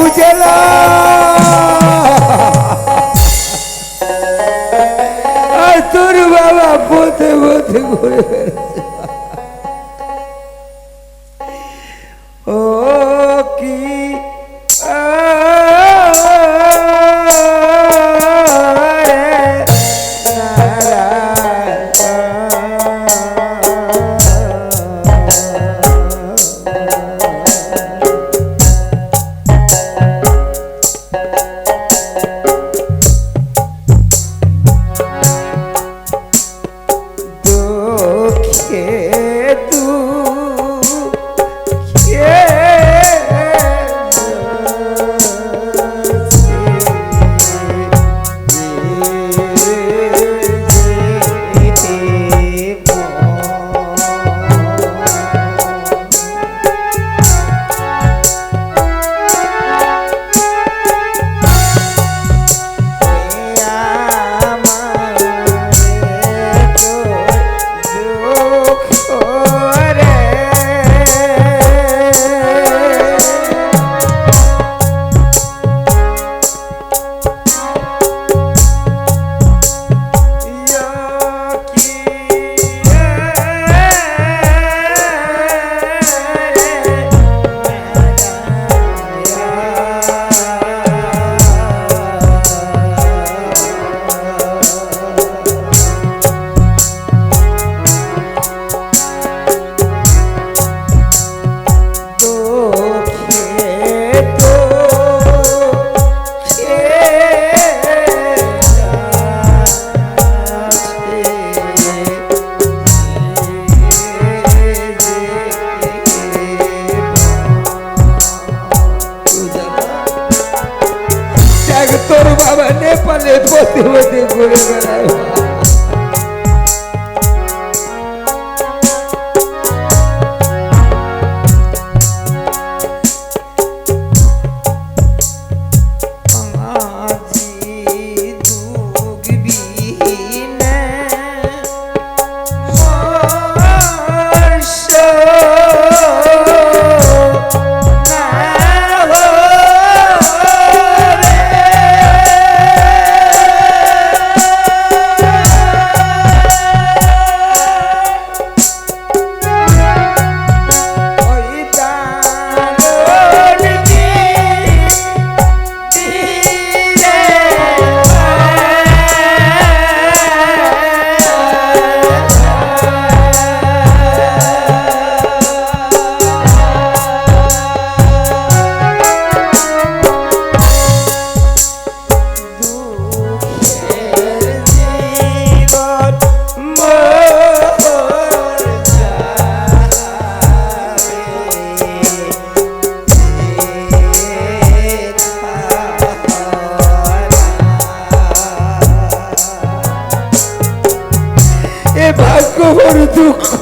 উজেলা। আর তোর বাবা পথে পথে ঘুরে বেড়াচ্ছে।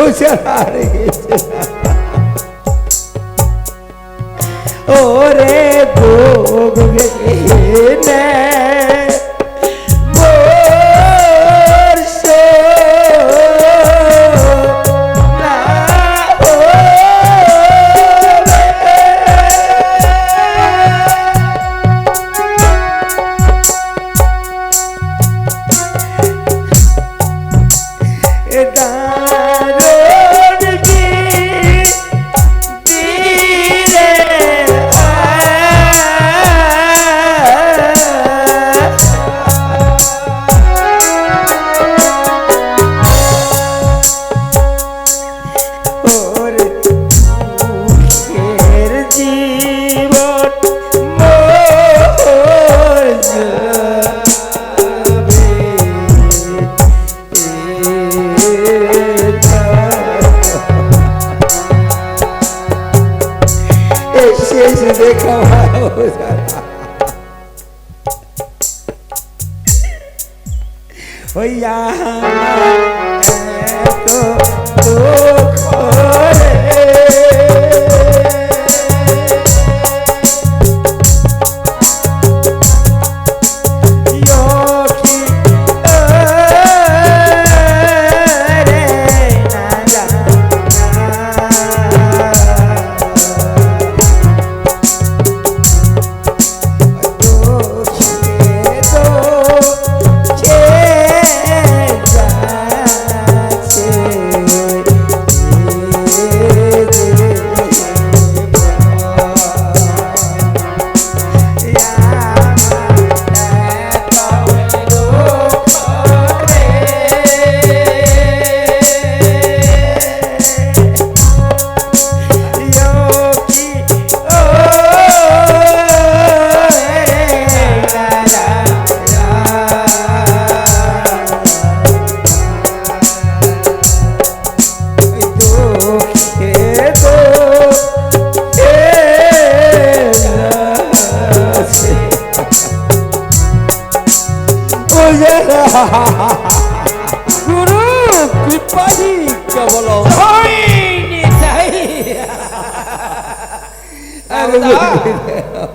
রয়েছে আর।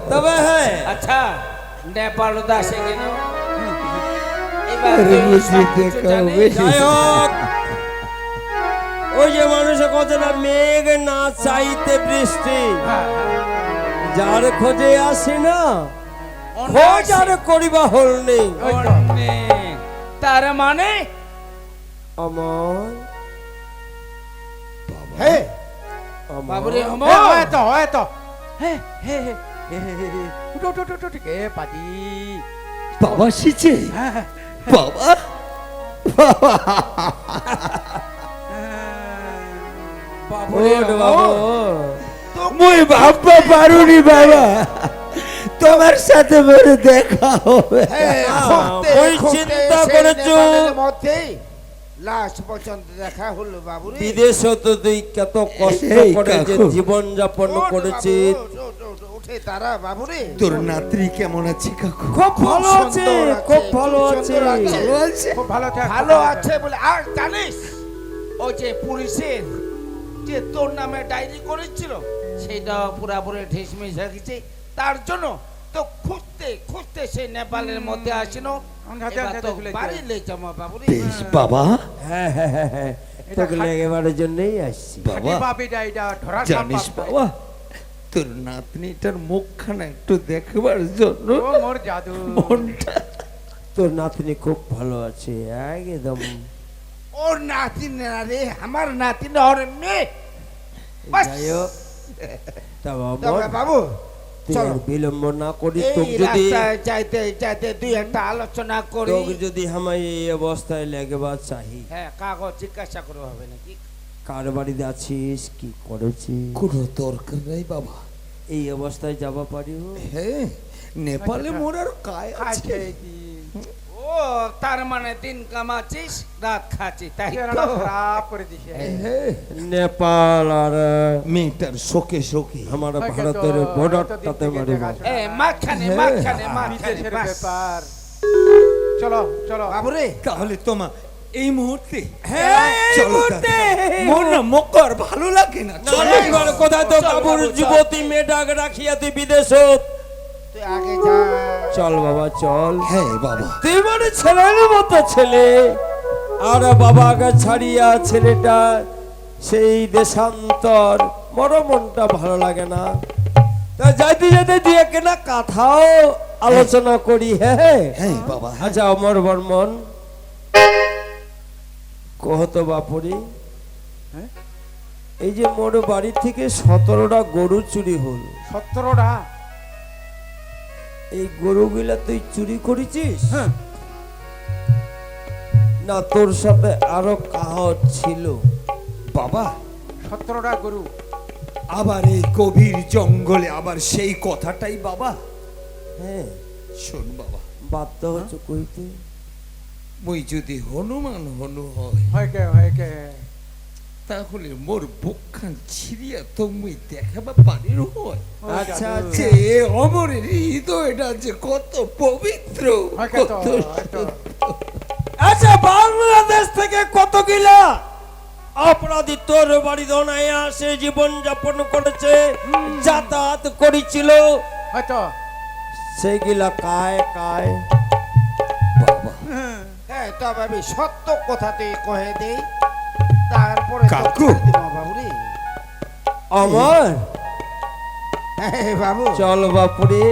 তবে হ্যাঁ। আচ্ছা নেপাল দাসে কেন? ওই যে মানুষের কথা না মেঘ না চাইতে বৃষ্টি। যার খোঁজে আসি না খোঁজ আর করিবা হল নেই। তার মানে? আমার হে। আমার- বাবুরে হে, অমর তো তো। হে হে হে হে হে হে হে উঠো উঠো উঠো উঠো এ পাজি। বাবা শিছে হ্যাঁ বাবা? বাবুরে বাবু। মুই ভাববা পারুনি বাবা। তোমার সাথে মোর দেখা হবে। ওই চিন্তা করেছ। লাস্ট পর্যন্ত দেখা হলো বাবু রে বিদেশে তো কত কষ্ট এই করে যে কাকু। জীবন যাপন ওঠ করেছিস বাবু, ওঠ, ওঠ, ওঠ, উঠে তারা বাবু রে তোর নাতরি কেমন আছে কাকু? খুব ভালো আছে খুব ভালো আছে। খুব ভালো আছে? ভালো আছে। বলে আর জানিস ওই যে পুলিশের যে তোর নামে ডায়েরি করেছিল সেটা পুরাপুরি ঠেস মিস হয়ে গেছে। তার জন্য তো খুঁজতে খুঁজতে সেই নেপালের মধ্যে আসিল। বাবু। তোকে জন্যই আসছি। বাবা। জানিস বাবা তোর নাতনিটার মুখখানা একটু দেখবার জন্য মোর জাদু। মনটা তোর নাতনি খুব ভালো আছে একদম। ওর নাতিন না রে আমার নাতিন ওর মেয়ে। বাবা চলো। বিলম্ব না করি যদি চাইতে যাইতে দুই একটা আলোচনা করি। তোকে যদি আমার এই অবস্থায় চাহি হ্যাঁ কাগজ জিজ্ঞাসা করে হবে নাকি? কার বাড়িতে আছিস? কি করেছিস? কোনো দরকার নাই বাবা। এই অবস্থায় যাবা পারিও হ্যাঁ নেপালে মোরার কায় আছে। কি? তার মানে দিন কামাচ্ছিস রাত খাচ্ছিস তাই তো করে দিছে নেপাল আর মেয়েটার শোকে শোকে আমার ভারতের বর্ডারটাতে দেখাশোনা। এ মাঝখানে বিদেশের বাস। ব্যাপার চলো চলো বাবু রে তাহলে তোমা এই মুহূর্তে হ্যাঁ এই চলো মুহূর্তে। দাদা। মকর ভালো লাগে না। কোথায় তো বাবুর চল। যুবতী মেয়েটাকে রাখিয়া তুই বিদেশ তুই আগে যা চল বাবা চল। হ্যাঁ বাবা। তুই মানে ছেলের মতো ছেলে আর বাবাকে ছাড়িয়া ছেলেটা সেই দেশান্তর বড় মনটা ভালো লাগে না। তা যাইতে যাইতে দিয়ে কেনা কথাও আলোচনা করি হ্যাঁ হ্যাঁ। বাবা। হ্যাঁ আচ্ছা অমর বর্মন। কহত বাপুরি হ্যাঁ? এই যে মোর বাড়ি থেকে সতেরোটা গরু চুরি হল। সতেরোটা? এই গরুগুলা তুই চুরি করেছিস? হ্যাঁ। না তোর সাথে আরও কাহ ছিল। বাবা সতেরোটা গরু। আবার এই গভীর জঙ্গলে আবার সেই কথাটাই বাবা। হ্যাঁ শোন বাবা। বাধ্য হচ্ছে কইতে। মুই যদি হনুমান হনু হয় হয় কে হয় কে? তাহলে মোর বুকখান ছিড়িয়া তো মুই দেখাবা পারির হয়। আচ্ছা, আচ্ছা। যে অমরের হৃদয়টা যে কত পবিত্র তো, কত আচ্ছা। বাংলাদেশ থেকে কত কিলা অপরাধী তোর বাড়ি ধনায় আসে জীবন যাপন করেছে যাতায়াত করেছিল? হয়তো সেগুলা কায় কায়। হ্যাঁ তবে আমি সত্য কথাতে কহে দেই তারপরে তো কাকু। আমার? হ্যাঁ বাবু। চল বাপুরে।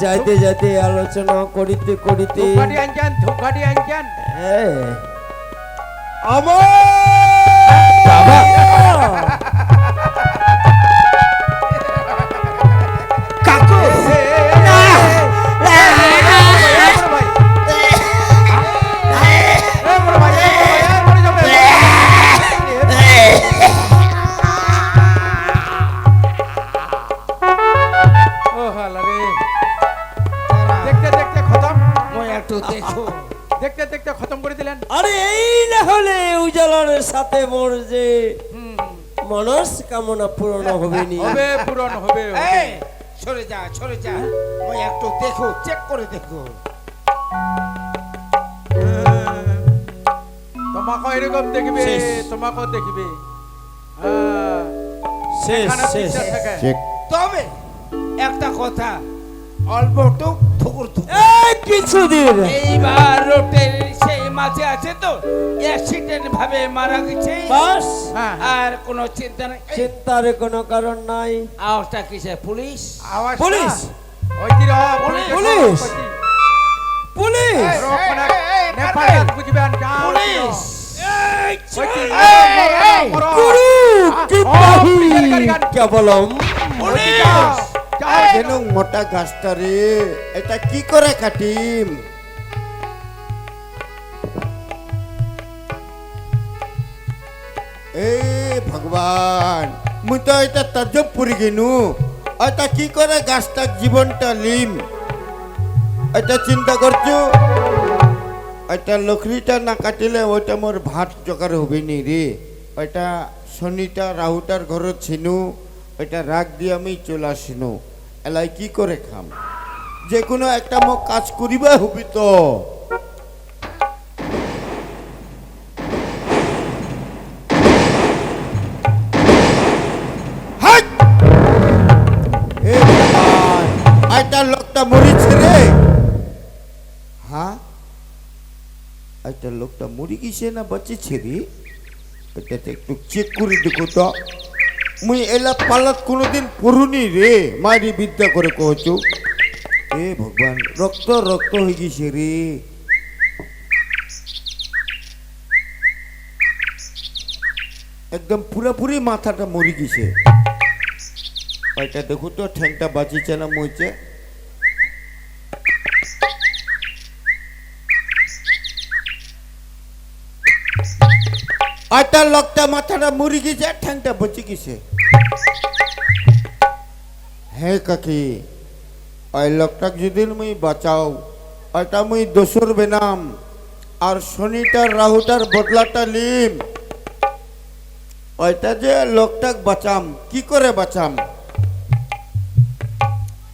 যাইতে যাইতে আলোচনা করিতে করিতে হ্যাঁ। আমার কামনা পূরণ হবে নি। হবে পূরণ হবে এই সরে যা সরে যা। ওই একটু দেখো চেক করে দেখো। তোমাকে এরকম দেখবে তোমাকে দেখবে। শেষ শেষ। তবে একটা কথা অল্প টুক ঠুকুর এই কিছুদিন এইবার রোটের সেই মাঝে আছে তো অ্যাক্সিডেন্ট ভাবে মারা গেছে। বাস? হ্যাঁ। আর কোনো চিন্তা নেই। চিন্তার কোনো কারণ নাই। আওয়াজটা কিসে পুলিশ? আওয়াজটা- পুলিশ। ওই কি পুলিশ। পুলিশ। পুলিশ নেপাল বুঝবেন, পুলিশ। কেবলম। ওই মোটা গাছটা রে? এটা কি করে কাটিম? এ ভগবান মুই তো এটা তাজব পুরি গেনু। এটা কি করে গাছটা জীবনটা লিম এটা চিন্তা করছ? এটা লকড়িটা না কাটিলে ওইটা মোর ভাত জোগাড় হবে নি রে। ওইটা শনিটা রাহুটার ঘরত ছিনু। ওইটা রাগ দিয়ে আমি চলে আসিনু। এলাই কি করে খাম? যে কোনো একটা মোক কাজ করিবা হবি তো লোকটা মরিছে রে। হ্যাঁ? একটা লোকটা মরি গেছে না বাঁচেছে রে? এটাতে একটু চেক করে দেখো তো। মুই এলা পালাত কোনোদিন পড়ুনি রে। মারি বিদ্যা করে কহছো এ ভগবান, রক্ত রক্ত হয়ে গেছে রে। একদম পুরাপুরি মাথাটা মরি গেছে। ওইটা দেখো তো, ঠ্যাংটা বাঁচিছে না মইছে। আটা লোকটা মাথাটা মরি গেছে ঠ্যাংটা বচে গেছে। হ্যাঁ কাকি, ওই লোকটাকে যদি মুই বাঁচাও, ওইটা মুই দোসর বেনাম, আর শনিটার, রাহুটার বদলাটা লিম ওইটা যে লোকটাক বাঁচাম, কি করে বাঁচাম?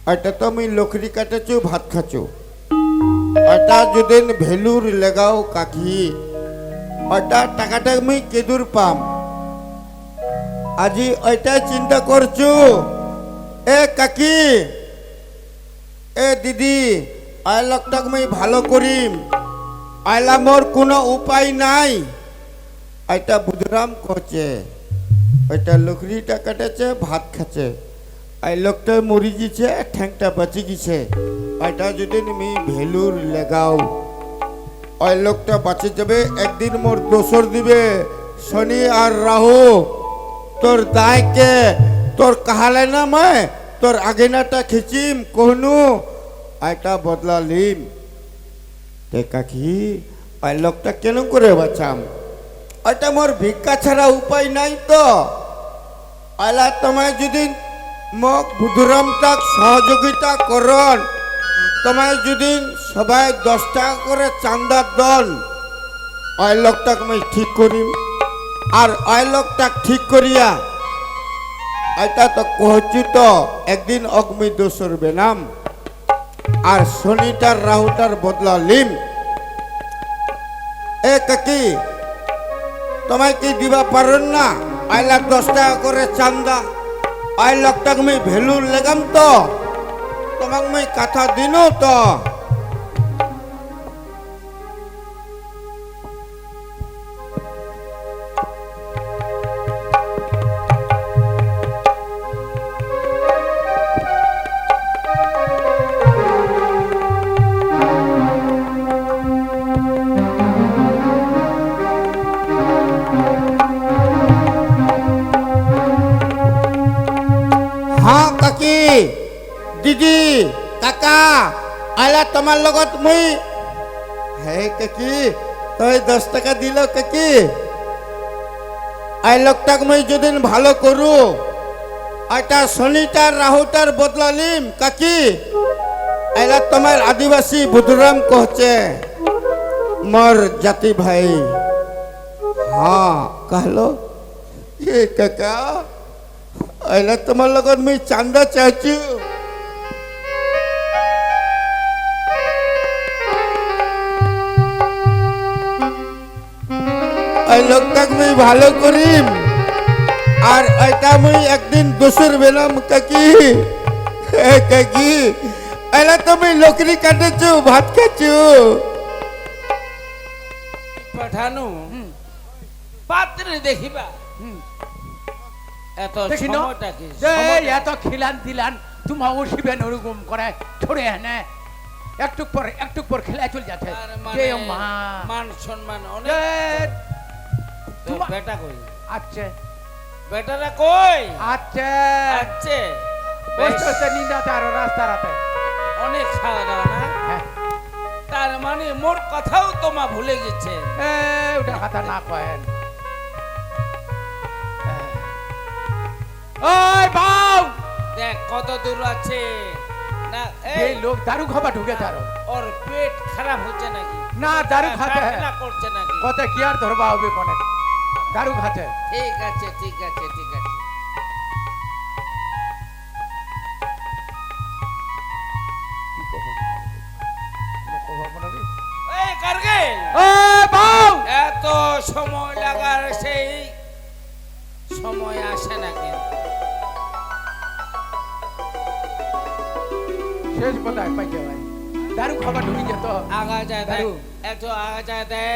ওইটা তো আমি লকড়ি কাটেছো ভাত খাচ্ছো ওইটা যদি ভেলুর লেগাও কাকি ওইটা টাকাটা মুই কেদুর পাম। আজি ওইটা চিন্তা করছু? এ কাকি, এ দিদি, আই লোকটাক মুই ভালো করিম। আইলা মোর কোনো উপায় নাই। এটা বুধরাম করছে ওইটা লকড়িটা কাটেছে ভাত খাচ্ছে। এই লোকটা মরি গেছে, ঠ্যাংটা বাঁচি গেছে। ওইটা যদি তুমি ভেলুর লেগাও। ওই লোকটা বাঁচে যাবে, একদিন মোর দোসর দিবে, শনি আর রাহু। তোর দায়কে তোর কাহালে না মই তোর আগেনাটা খিচিম, কোহনু? এটা বদলা লিম। তে কাকি ওই লোকটা কেন করে বাঁচাম? ওইটা মোর ভিক্ষা ছাড়া উপায় নাই তো। আলা তোমায় যদি মোক বুধুরামটাক সহযোগিতা করন তোমায় যদি সবাই দশ টাকা করে চান্দা দল, ওই লোকটাকে আমি ঠিক করিম আর ওই লোকটাক ঠিক করিয়া এটা তো কহছি তো, একদিন অগ্নি দোসর বেনাম, আর শনিটার রাহুটার বদলা লিম। এ কাকি, তোমায় কি দিবা পারেন না? আই লাখ দশ টাকা করে চান্দা আই লোকটাকে আমি ভ্যালুর লেগাম তো। তোমাক মই কথা দিনও তো। হ্যাঁ কাকি দিদি কাকা আলা তোমার লগত মুই হে কাকি তুই দশ টাকা দিল কাকি? এই লোকটাকে মুই যদি ভালো করু এটা শনিটার রাহুটার বদলা নিম কাকি। এলা তোমার আদিবাসী বুধুরাম কহছে মর জাতি ভাই। হ্যাঁ কাহলো। এ কাকা এলা তোমার লগত মুই চান্দা চাইছি। ওই লোকটাকে মুই ভালো করিম আর মুই একদিন দোষের বেলাম কাকি। কাকি এলা তুমি লোকরি কাটেছো ভাত খাচ্ছো পাঠানো পাত্রে দেখিবা। এত সময়টা কি? এত খিলান দিলান তোমা ওষিবেন ওরকম করে ছড়ে এনে একটু পর একটু পর খেলা চলে যাচ্ছে। মানে মান সম্মান অনেক। বেটা কই? আচ্ছা। বেটারা কই? আচ্ছা। আছে বসে বসে নিন্দাতে আরও রাস্তা রাতে। অনেক খাওয়া দাওয়া না? হ্যাঁ। তার মানে মোর কথাও তোমা ভুলে গেছে। ওটা কথা না কয়েন। ওই বাউ! দেখ কত দূর আছে। না এই লোক দারু খাবা ঢুকে তারো ওর পেট খারাপ হচ্ছে নাকি? না দারু খাতে পায়খানা করছে নাকি? কত কি আর ধরবা হবে কোনে? খাতে ঠিক আছে ঠিক আছে ঠিক আছে। বাউ! এত সময় লাগার সেই সময় আসে না কিন্তু। শেষ বোধহয় পাইছে ভাই দারু খাবা ঢুকে যেত আগা যায় দারু। একটু আগা যায় দেখ